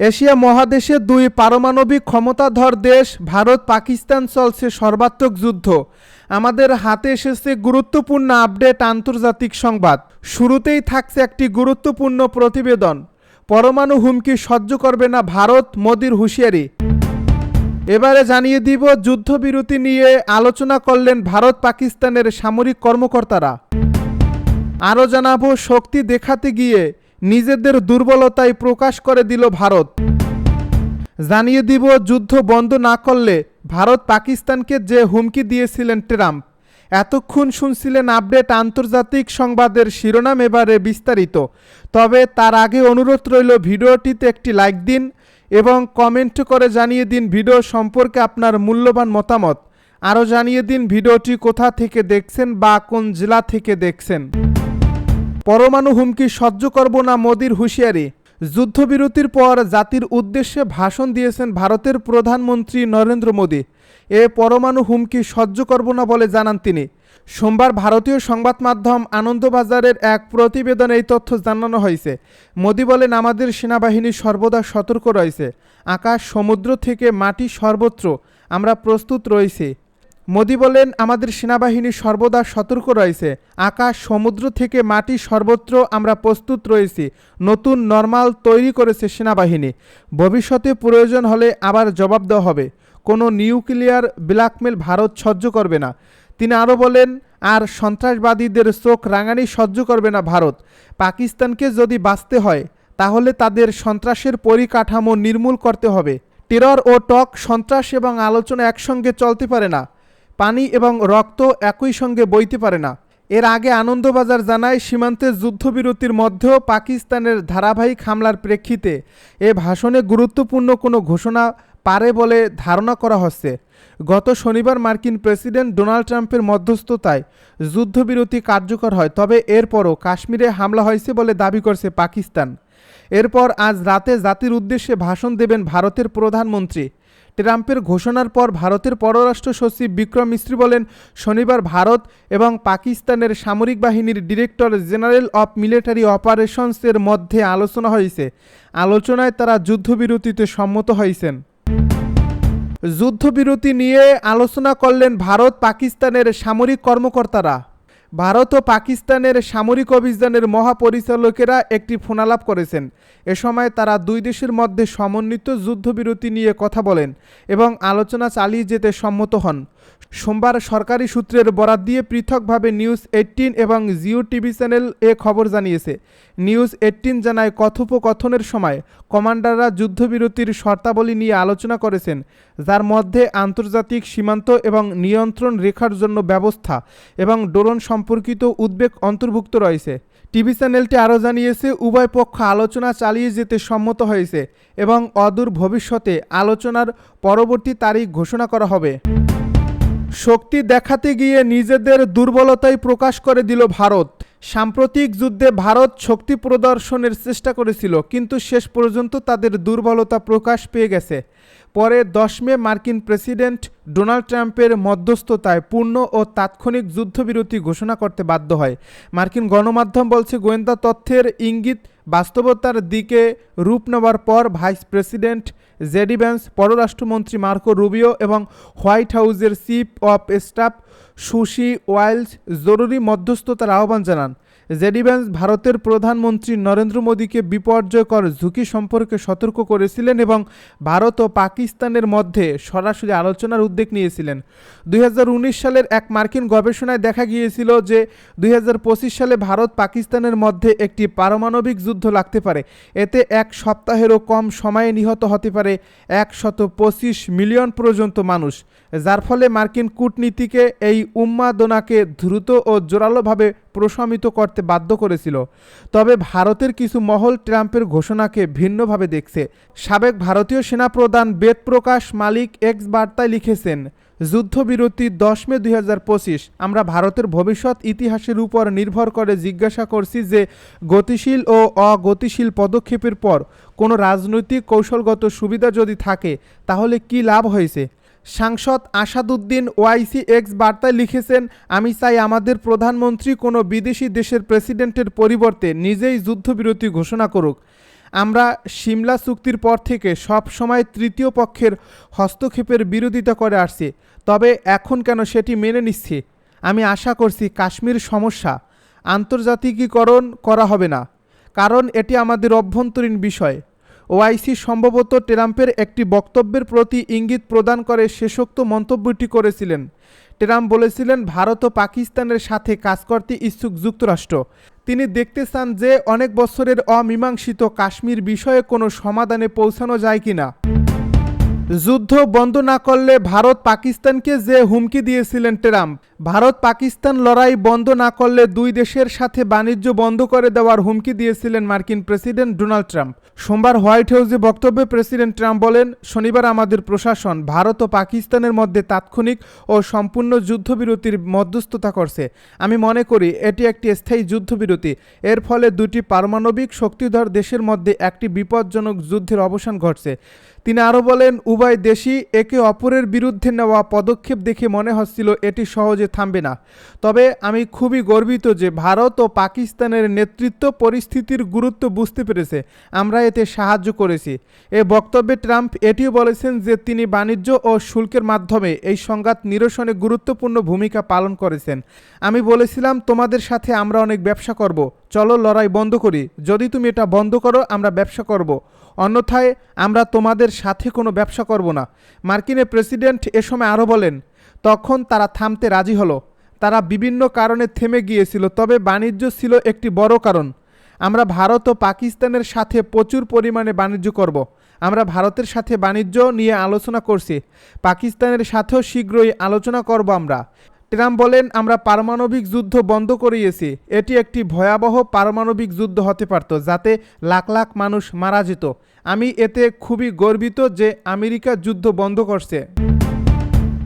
Asia মহাদেশে দুই পারমাণবিক ক্ষমতাধর দেশ, ভারত, পাকিস্তান চলছে সর্বাত্মক যুদ্ধ। আমাদের হাতে এসেছে গুরুত্বপূর্ণ আপডেট আন্তর্জাতিক সংবাদ। শুরুতেই থাকছে একটি গুরুত্বপূর্ণ প্রতিবেদন। পরমাণু হুমকি সহ্য করবে না ভারত, মোদির হুঁশিয়ারি। এবারে জানিয়ে দিব, যুদ্ধবিরতি নিয়ে আলোচনা করলেন ভারত, পাকিস্তানের সামরিক কর্মকর্তারা। আরও জানাব, শক্তি দেখাতে গিয়ে নিজেদের দুর্বলতাই প্রকাশ করে দিল ভারত। জানিয়ে দিব, যুদ্ধ বন্ধ না করলে ভারত পাকিস্তানকে যে হুমকি দিয়েছিলেন ট্রাম্প, এতক্ষণ শুনছিলেন আপডেট আন্তর্জাতিক সংবাদের শিরোনাম এবারে বিস্তারিত। তবে তার আগে অনুরোধ রইল, ভিডিওটিতে একটি লাইক দিন এবং কমেন্ট করে জানিয়ে দিন ভিডিও সম্পর্কে আপনার মূল্যবান মতামত। আরও জানিয়ে দিন ভিডিওটি কোথা থেকে দেখছেন বা কোন জেলা থেকে দেখছেন। পরমাণু হুমকি সহ্য করব না মোদির হুঁশিয়ারি। যুদ্ধবিরতির পর জাতির উদ্দেশ্যে ভাষণ দিয়েছেন ভারতের প্রধানমন্ত্রী নরেন্দ্র মোদী। এ পরমাণু হুমকি সহ্য করব না বলে জানান তিনি। সোমবার ভারতীয় সংবাদ মাধ্যম আনন্দবাজারের এক প্রতিবেদনে এই তথ্য জানানো হয়েছে। মোদি বলেন, আমাদের সেনাবাহিনী সর্বদা সতর্ক রয়েছে। আকাশ, সমুদ্র থেকে মাটি সর্বত্র। আমরা প্রস্তুত রয়েছি। মোদি বলেন, আমাদের সেনাবাহিনী সর্বদা সতর্ক রয়েছে। আকাশ, সমুদ্র থেকে মাটি সর্বত্র আমরা প্রস্তুত রয়েছি। নতুন নর্মাল তৈরি করেছে সেনাবাহিনী। ভবিষ্যতে প্রয়োজন হলে আবার জবাব দেওয়া হবে। কোনো নিউক্লিয়ার ব্ল্যাকমেল ভারত সহ্য করবে না। তিনি আরও বলেন, আর সন্ত্রাসবাদীদের চোখ রাঙানি সহ্য করবে না ভারত। পাকিস্তানকে যদি বাঁচতে হয়, তাহলে তাদের সন্ত্রাসের পরিকাঠামো নির্মূল করতে হবে। টেরর ও টক সন্ত্রাস এবং আলোচনা একসঙ্গে চলতে পারে না। পানি এবং রক্ত একই সঙ্গে বইতে পারে না। এর আগে আনন্দবাজার জানায়, সীমান্তের যুদ্ধবিরতির মধ্যেও পাকিস্তানের ধারাবাহিক হামলার প্রেক্ষিতে এ ভাষণে গুরুত্বপূর্ণ কোনো ঘোষণা পারে বলে ধারণা করা হচ্ছে। গত শনিবার মার্কিন প্রেসিডেন্ট ডোনাল্ড ট্রাম্পের মধ্যস্থতায় যুদ্ধবিরতি কার্যকর হয়, তবে এরপরও কাশ্মীরে হামলা হয়েছে বলে দাবি করছে পাকিস্তান। এরপর আজ রাতে জাতির উদ্দেশ্যে ভাষণ দেবেন ভারতের প্রধানমন্ত্রী ট্রাম্পের ঘোষণার পর ভারতের পররাষ্ট্র সচিব বিক্রম মিস্ত্রি বলেন, শনিবার ভারত এবং পাকিস্তানের সামরিক বাহিনীর ডিরেক্টর জেনারেল অফ মিলিটারি অপারেশনসের মধ্যে আলোচনা হয়েছে। আলোচনায় তারা যুদ্ধবিরতিতে সম্মত হয়েছেন। যুদ্ধবিরতি নিয়ে আলোচনা করলেন ভারত পাকিস্তানের সামরিক কর্মকর্তারা। ভারত ও পাকিস্তানের সামরিক অভিযানের মহাপরিচালকেরা একটি ফোনালাপ করেছেন। এ সময় তারা দুই দেশের মধ্যে সমন্বিত যুদ্ধবিরতি নিয়ে কথা বলেন এবং আলোচনা চালিয়ে যেতে সম্মত হন। সোমবার সরকারি সূত্রের বরাত দিয়ে পৃথকভাবে নিউজ এইটিন এবং জিও টিভি চ্যানেল এ খবর জানিয়েছে। নিউজ এইটিন জানায়, কথোপকথনের সময় কমান্ডাররা যুদ্ধবিরতির শর্তাবলী নিয়ে আলোচনা করেছেন, যার মধ্যে আন্তর্জাতিক সীমান্ত এবং নিয়ন্ত্রণ রেখার জন্য ব্যবস্থা এবং ড্রোন সম্পর্কিত উদ্বেগ অন্তর্ভুক্ত রয়েছে। টিভি চ্যানেলটি আরও জানিয়েছে, উভয় পক্ষ আলোচনা চালিয়ে যেতে সম্মত হয়েছে এবং অদূর ভবিষ্যতে আলোচনার পরবর্তী তারিখ ঘোষণা করা হবে। শক্তি দেখাতে গিয়ে নিজেদের দুর্বলতাই প্রকাশ করে দিল ভারত। সাম্প্রতিক যুদ্ধে ভারত শক্তি প্রদর্শনের চেষ্টা করেছিল, কিন্তু শেষ পর্যন্ত তাদের দুর্বলতা প্রকাশ পেয়ে গেছে। পরে দশ মে মার্কিন প্রেসিডেন্ট ডোনাল্ড ট্রাম্পের মধ্যস্থতায় পূর্ণ ও তাৎক্ষণিক যুদ্ধবিরতি ঘোষণা করতে বাধ্য হয়। মার্কিন গণমাধ্যম বলছে, গোয়েন্দা তথ্যের ইঙ্গিত বাস্তবতার দিকে রূপ নেওয়ার পর ভাইস প্রেসিডেন্ট জেডি পররাষ্ট্রমন্ত্রী মার্কো রুবিও এবং হোয়াইট হাউজের chief of staff Susie Wiles জরুরি মধ্যস্থতার আহ্বান জানান। জেডি ব্যান্স ভারতের প্রধানমন্ত্রী নরেন্দ্র মোদীকে বিপর্যয়কর ঝুঁকি সম্পর্কে সতর্ক করেছিলেন এবং ভারত ও পাকিস্তানের মধ্যে সরাসরি আলোচনার উদ্যোগ নিয়েছিলেন। দুই হাজার উনিশ সালের এক মার্কিন গবেষণায় দেখা গিয়েছিল যে দুই হাজার পঁচিশ সালে ভারত পাকিস্তানের মধ্যে একটি পারমাণবিক যুদ্ধ লাগতে পারে। এতে এক সপ্তাহেরও কম সময়ে নিহত হতে পারে একশত পঁচিশ মিলিয়ন পর্যন্ত মানুষ, যার ফলে মার্কিন কূটনীতিকে এই উন্মাদনাকে দ্রুত ও জোরালোভাবে প্রশমিত করতে বাধ্য করেছিল। তবে ভারতের কিছু মহল ট্রাম্পের ঘোষণাকে ভিন্নভাবে দেখছে। সাবেক ভারতীয় সেনাপ্রধান বেদ প্রকাশ মালিক এক্স বার্তায় লিখেছেন, যুদ্ধবিরতি দশ মে দুই হাজার পঁচিশ। আমরা ভারতের ভবিষ্যৎ ইতিহাসের উপর নির্ভর করে জিজ্ঞাসা করছি যে, গতিশীল ও অগতিশীল পদক্ষেপের পর কোনো রাজনৈতিক কৌশলগত সুবিধা যদি থাকে, তাহলে কি লাভ হয়েছে? সাংসদ আসাদুদ্দিন ওয়াইসি এক্স বার্তায় লিখেছেন, আমি চাই আমাদের প্রধানমন্ত্রী কোনো বিদেশি দেশের প্রেসিডেন্টের পরিবর্তে নিজেই যুদ্ধবিরতি ঘোষণা করুক। আমরা সিমলা চুক্তির পর থেকে সব সময় তৃতীয় পক্ষের হস্তক্ষেপের বিরোধিতা করে আসছি, তবে এখন কেন সেটি মেনে নিচ্ছি? আমি আশা করছি কাশ্মীর সমস্যা আন্তর্জাতিকীকরণ করা হবে না, কারণ এটি আমাদের অভ্যন্তরীণ বিষয়। ওআইসি সম্ভবত ট্রাম্পের একটি বক্তব্যের প্রতি ইঙ্গিত প্রদান করে শেষোক্ত মন্তব্যটি করেছিলেন। ট্রাম্প বলেছিলেন, ভারত ও পাকিস্তানের সাথে কাজ করতে ইচ্ছুক যুক্তরাষ্ট্র। তিনি দেখতে চান যে অনেক বছরের অমীমাংসিত কাশ্মীর বিষয়ে কোনো সমাধানে পৌঁছানো যায় কিনা। যুদ্ধ বন্ধ না করলে ভারত পাকিস্তানকে যে হুমকি দিয়েছিলেন ট্রাম্প, ভারত পাকিস্তান লড়াই বন্ধ না করলে দুই দেশের সাথে বাণিজ্য বন্ধ করে দেওয়ার হুমকি দিয়েছিলেন মার্কিন প্রেসিডেন্ট ডোনাল্ড ট্রাম্প। সোমবার হোয়াইট হাউসে বক্তব্যে প্রেসিডেন্ট ট্রাম্প বলেন, শনিবার আমাদের প্রশাসন ভারত ও পাকিস্তানের মধ্যে তাৎক্ষণিক ও সম্পূর্ণ যুদ্ধবিরতির মধ্যস্থতা করছে। আমি মনে করি এটি একটি স্থায়ী যুদ্ধবিরতি। এর ফলে দুটি পারমাণবিক শক্তিধর দেশের মধ্যে একটি বিপজ্জনক যুদ্ধের অবসান ঘটছে। তিনি আরও বলেন, উভয় দেশই একে অপরের বিরুদ্ধে নেওয়া পদক্ষেপ দেখে মনে হচ্ছিল এটি সহজে থামবে না। তবে আমি খুবই গর্বিত যে ভারত ও পাকিস্তানের নেতৃত্ব পরিস্থিতির গুরুত্ব বুঝতে পেরেছে। আমরা এতে সাহায্য করেছি। এ বক্তব্যে ট্রাম্প এটিও বলেছেন যে তিনি বাণিজ্য ও শুল্কের মাধ্যমে এই সংঘাত নিরসনে গুরুত্বপূর্ণ ভূমিকা পালন করেছেন। আমি বলেছিলাম, তোমাদের সাথে আমরা অনেক ব্যবসা করব। চলো লড়াই বন্ধ করি। যদি তুমি এটা বন্ধ করো, আমরা ব্যবসা করব। অন্যথায় আমরা তোমাদের সাথে কোনো ব্যবসা করব না। মার্কিনের প্রেসিডেন্ট এ সময় আরও বলেন, তখন তারা থামতে রাজি হলো। তারা বিভিন্ন কারণে থেমে গিয়েছিল, তবে বাণিজ্য ছিল একটি বড় কারণ। আমরা ভারত ও পাকিস্তানের সাথে প্রচুর পরিমাণে বাণিজ্য করব। আমরা ভারতের সাথে বাণিজ্য নিয়ে আলোচনা করছি। পাকিস্তানের সাথেও শীঘ্রই আলোচনা করব আমরা। ট্রাম্প বলেন, আমরা পারমাণবিক যুদ্ধ বন্ধ করিয়েছি। এটি একটি ভয়াবহ পারমাণবিক যুদ্ধ হতে পারত, যাতে লাখ লাখ মানুষ মারা যেত। আমি এতে খুবই গর্বিত যে আমেরিকা যুদ্ধ বন্ধ করছে।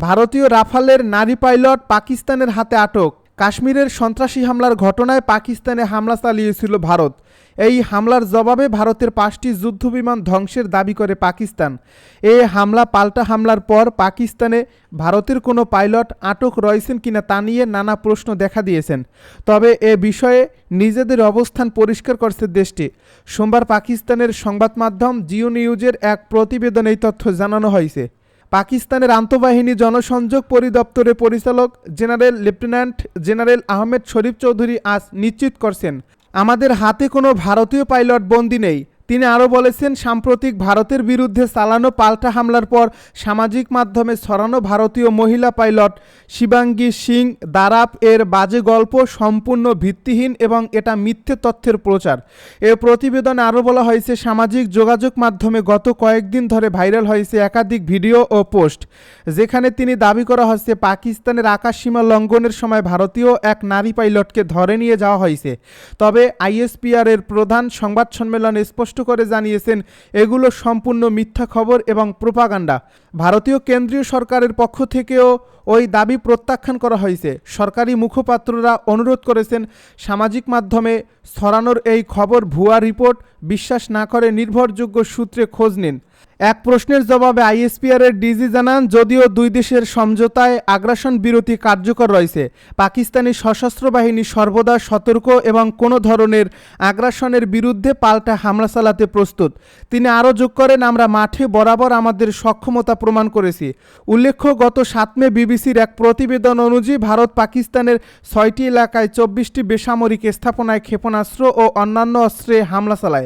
ভারতীয় রাফালের নারী পাইলট পাকিস্তানের হাতে আটক। কাশ্মীরের সন্ত্রাসী হামলার ঘটনায় পাকিস্তানে হামলা চালিয়েছিল ভারত। এই হামলার জবাবে ভারতের পাঁচটি যুদ্ধবিমান ধ্বংসের দাবি করে পাকিস্তান। এ হামলা পাল্টা হামলার পর পাকিস্তানে ভারতের কোনো পাইলট আটক রয়েছেন কিনা তা নিয়ে নানা প্রশ্ন দেখা দিয়েছেন। তবে এ বিষয়ে নিজেদের অবস্থান পরিষ্কার করছে দেশটি। সোমবার পাকিস্তানের সংবাদ মাধ্যম জিও নিউজের এক প্রতিবেদনে এই তথ্য জানানো হয়েছে। পাকিস্তানের আন্তঃবাহিনী জনসংযোগ পরিদপ্তরের পরিচালক general lieutenant general Ahmed Sharif Chowdhury আজ নিশ্চিত করছেন, আমাদের হাতে কোনো ভারতীয় পাইলট বন্দী নেই। তিনি আরও বলেছেন, সাম্প্রতিক ভারতের বিরুদ্ধে চালানো পাল্টা হামলার পর সামাজিক মাধ্যমে ছড়ানো ভারতীয় মহিলা পাইলট শিবাঙ্গী সিং দারাপ এর বাজে গল্প সম্পূর্ণ ভিত্তিহীন এবং এটা মিথ্যে তথ্যের প্রচার। এ প্রতিবেদনে আরও বলা হয়েছে, সামাজিক যোগাযোগ মাধ্যমে গত কয়েকদিন ধরে ভাইরাল হয়েছে একাধিক ভিডিও ও পোস্ট, যেখানে তিনি দাবি করা হচ্ছে, পাকিস্তানের আকাশসীমা লঙ্ঘনের সময় ভারতীয় এক নারী পাইলটকে ধরে নিয়ে যাওয়া হয়েছে। তবে আইএসপিআর এর প্রধান সংবাদ সম্মেলনে স্পষ্ট করে জানিয়েছেন, এগুলো সম্পূর্ণ মিথ্যা খবর এবং প্রোপাগান্ডা। ভারতীয় কেন্দ্রীয় সরকারের পক্ষ থেকেও ওই দাবি প্রত্যাখ্যান করা হয়েছে। সরকারি মুখপাত্ররা অনুরোধ করেছেন, সামাজিক মাধ্যমে ছড়ানোর এই খবর ভুয়া রিপোর্ট, বিশ্বাস না করে নির্ভরযোগ্য সূত্রে খোঁজ নিন। এক প্রশ্নের জবাবে আইএসপিআর এর ডিজি জানান, যদিও দুই দেশের সমঝোতায় আগ্রাসন বিরতি কার্যকর রয়েছে, পাকিস্তানি সশস্ত্র বাহিনী সর্বদা সতর্ক এবং কোনো ধরনের আগ্রাসনের বিরুদ্ধে পাল্টা হামলা চালাতে প্রস্তুত। তিনি আরও যোগ করেন, আমরা মাঠে বরাবর আমাদের সক্ষমতা প্রমাণ করেছি। উল্লেখ্য, গত সাত মে বিবিসির এক প্রতিবেদন অনুযায়ী ভারত পাকিস্তানের ছয়টি এলাকায় চব্বিশটি বেসামরিক স্থাপনায় ক্ষেপণাস্ত্র ও অন্যান্য অস্ত্রে হামলা চালায়।